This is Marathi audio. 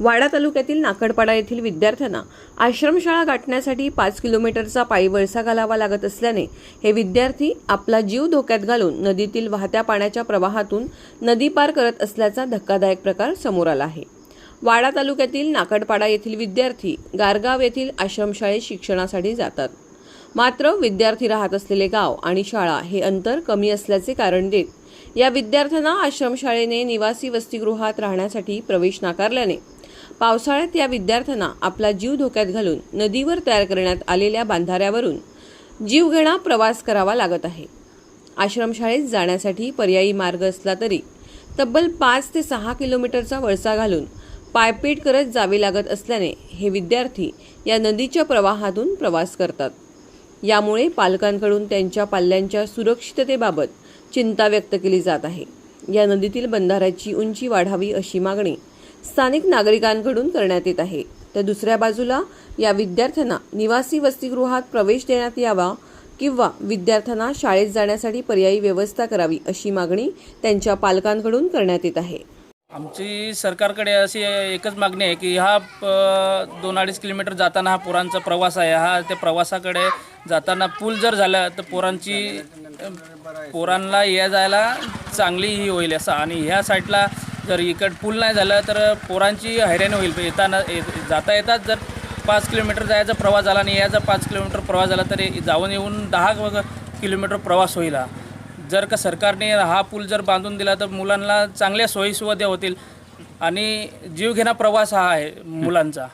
वाडा तालुक्यातील नाकडपाडा येथील विद्यार्थ्यांना आश्रमशाळा गाठण्यासाठी पाच किलोमीटरचा पायी वळसा घालावा लागत असल्याने हे विद्यार्थी आपला जीव धोक्यात घालून नदीतील वाहत्या पाण्याच्या प्रवाहातून नदी पार करत असल्याचा धक्कादायक प्रकार समोर आला आहे. वाडा तालुक्यातील नाकडपाडा येथील विद्यार्थी गारगाव येथील आश्रमशाळेत शिक्षणासाठी जातात. मात्र विद्यार्थी राहत असलेले गाव आणि शाळा हे अंतर कमी असल्याचे कारण देत या विद्यार्थ्यांना आश्रमशाळेने निवासी वसतिगृहात राहण्यासाठी प्रवेश नाकारल्याने पावसाळ्यात या विद्यार्थ्यांना आपला जीव धोक्यात घालून नदीवर तयार करण्यात आलेल्या बांधाऱ्यावरून जीवघेणा प्रवास करावा लागत आहे. आश्रमशाळेत जाण्यासाठी पर्यायी मार्ग असला तरी तब्बल पाच ते सहा किलोमीटरचा वळसा घालून पायपीट करत जावे लागत असल्याने हे विद्यार्थी या नदीच्या प्रवाहातून प्रवास करतात. यामुळे पालकांकडून त्यांच्या पाल्यांच्या सुरक्षिततेबाबत चिंता व्यक्त केली जात आहे. या नदीतील बंधाऱ्याची उंची वाढावी अशी मागणी स्थानिक नागरिकांकडून करण्यात येत आहे. तर दुसऱ्या बाजूला या विद्यार्थ्यांना निवासी वसतिगृहात प्रवेश देण्यात यावा किंवा विद्यार्थ्यांना शाळेत जाण्यासाठी पर्यायी व्यवस्था करावी अशी मागणी त्यांच्या पालकांकडून करण्यात येत आहे. आमची सरकारकडे अशी एकच मागणी आहे की हा प- दोन अडीच किलोमीटर जाताना हा पोरांचा प्रवास आहे. हा त्या प्रवासाकडे जाताना पूल जर झाला तर पोरांची पोरांना या जायला चांगली ही होईल असं. आणि ह्या साईडला जर इकड पूल नाही झालं तर पोरांची हैराणी होईल. येताना जाता येतात जर पाच किलोमीटर जायचा प्रवास झाला आणि याचा पाच किलोमीटर प्रवास झाला तर जाऊन येऊन दहा किलोमीटर प्रवास होईल हा. जर का सरकारने हा पूल जर बांधून दिला तर मुलांना चांगल्या सोयीसुविधा होतील आणि जीवघेणा प्रवास हा आहे मुलांचा.